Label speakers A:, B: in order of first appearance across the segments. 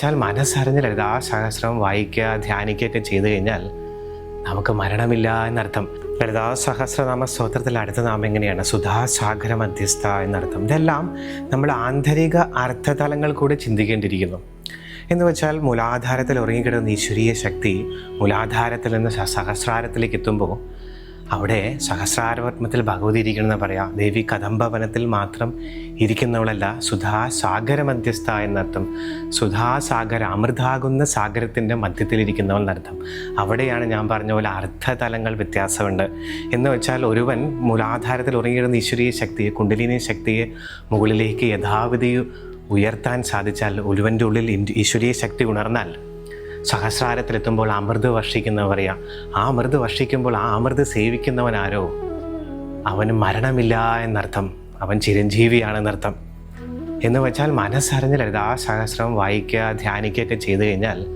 A: വെച്ചാൽ ലളിതാ സഹസ്രം വായിക്കുക ധ്യാനിക്കുകയൊക്കെ ചെയ്തു കഴിഞ്ഞാൽ നമുക്ക് മരണമില്ല എന്നർത്ഥം. ലളിതാ സഹസ്രനാമ സ്തോത്രത്തിൽ അടുത്ത നാമം എങ്ങനെയാണ്? സുധാസാഗര മധ്യസ്ഥ എന്നർത്ഥം. ഇതെല്ലാം നമ്മൾ ആന്തരിക അർത്ഥതലങ്ങൾ കൂടി ചിന്തിക്കേണ്ടിയിരിക്കുന്നു. എന്ന് വെച്ചാൽ മൂലാധാരത്തിൽ ഉറങ്ങിക്കിടന്ന ഈശ്വരീയ ശക്തി മൂലാധാരത്തിൽ നിന്ന് സഹസ്രാരത്തിലേക്ക് എത്തുമ്പോൾ അവിടെ സഹസ്രാരവത്മത്തിൽ ഭഗവതി ഇരിക്കണമെന്ന് പറയാം. ദേവി കദംബവനത്തിൽ മാത്രം ഇരിക്കുന്നവളല്ല സുധാസാഗര മധ്യസ്ഥ എന്നർത്ഥം. സുധാസാഗര അമൃതാകുന്ന സാഗരത്തിന്റെ മധ്യത്തിലിരിക്കുന്നവൾ എന്നർത്ഥം. അവിടെയാണ് ഞാൻ പറഞ്ഞ പോലെ അർത്ഥതലങ്ങൾ വ്യത്യാസമുണ്ട്. എന്ന് വെച്ചാൽ ഒരുവൻ മൂലാധാരത്തിൽ ഉറങ്ങിയിരുന്ന ഈശ്വരീയ ശക്തിയെ കുണ്ടലിനി ശക്തിയെ മുകളിലേക്ക് യഥാവിധി ഉയർത്താൻ സാധിച്ചാൽ ഒരുവന്റെ ഉള്ളിൽ ഈശ്വരീയ ശക്തി ഉണർന്നാൽ സഹസ്രാരത്തിലെത്തുമ്പോൾ അമൃത് വർഷിക്കുന്നവർ പറയാം ആ അമൃത് വർഷിക്കുമ്പോൾ ആ അമൃത് സേവിക്കുന്നവൻ ആരോ? അവന് മരണമില്ല എന്നർത്ഥം. അവൻ ചിരഞ്ജീവിയാണെന്നർത്ഥം. എന്ന് വെച്ചാൽ മനസ്സറിഞ്ഞില്ല ആ സഹസ്രം വായിക്കുക ധ്യാനിക്കുകയൊക്കെ ചെയ്തു കഴിഞ്ഞാൽ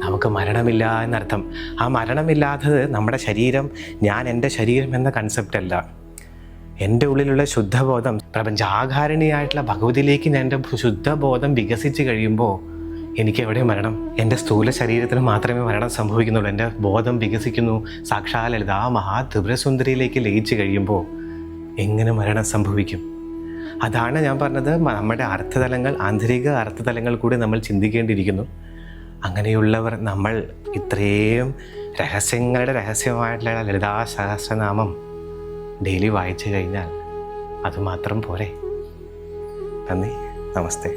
A: നമുക്ക് മരണമില്ല എന്നർത്ഥം. ആ മരണമില്ലാത്തത് നമ്മുടെ ശരീരം ഞാൻ എന്റെ ശരീരം എന്ന കൺസെപ്റ്റ് അല്ല. എന്റെ ഉള്ളിലുള്ള ശുദ്ധബോധം പ്രപഞ്ചാകാരണിയായിട്ടുള്ള ഭഗവതിയിലേക്ക് ഞാൻ എന്റെ ശുദ്ധബോധം വികസിച്ച് കഴിയുമ്പോൾ എനിക്ക് എവിടെ മരണം? എന്റെ സ്ഥൂല ശരീരത്തിന് മാത്രമേ മരണം സംഭവിക്കുന്നുള്ളൂ. എന്റെ ബോധം വികസിക്കുന്നു. സാക്ഷാൽ ലളിത ആ മഹാ ത്രിപുരസുന്ദരിയിലേക്ക് ലയിച്ച് കഴിയുമ്പോൾ എങ്ങനെ മരണം സംഭവിക്കും? അതാണ് ഞാൻ പറഞ്ഞത്. നമ്മുടെ അർത്ഥതലങ്ങൾ ആന്തരിക അർത്ഥതലങ്ങൾ കൂടി നമ്മൾ ചിന്തിക്കേണ്ടിയിരിക്കുന്നു. അങ്ങനെയുള്ളവർ നമ്മൾ ഇത്രയും രഹസ്യങ്ങളുടെ രഹസ്യമായിട്ടുള്ള ലളിതാ സഹസ്രനാമം ഡെയിലി വായിച്ചു കഴിഞ്ഞാൽ അതുമാത്രം പോരെ. നന്ദി. നമസ്തേ.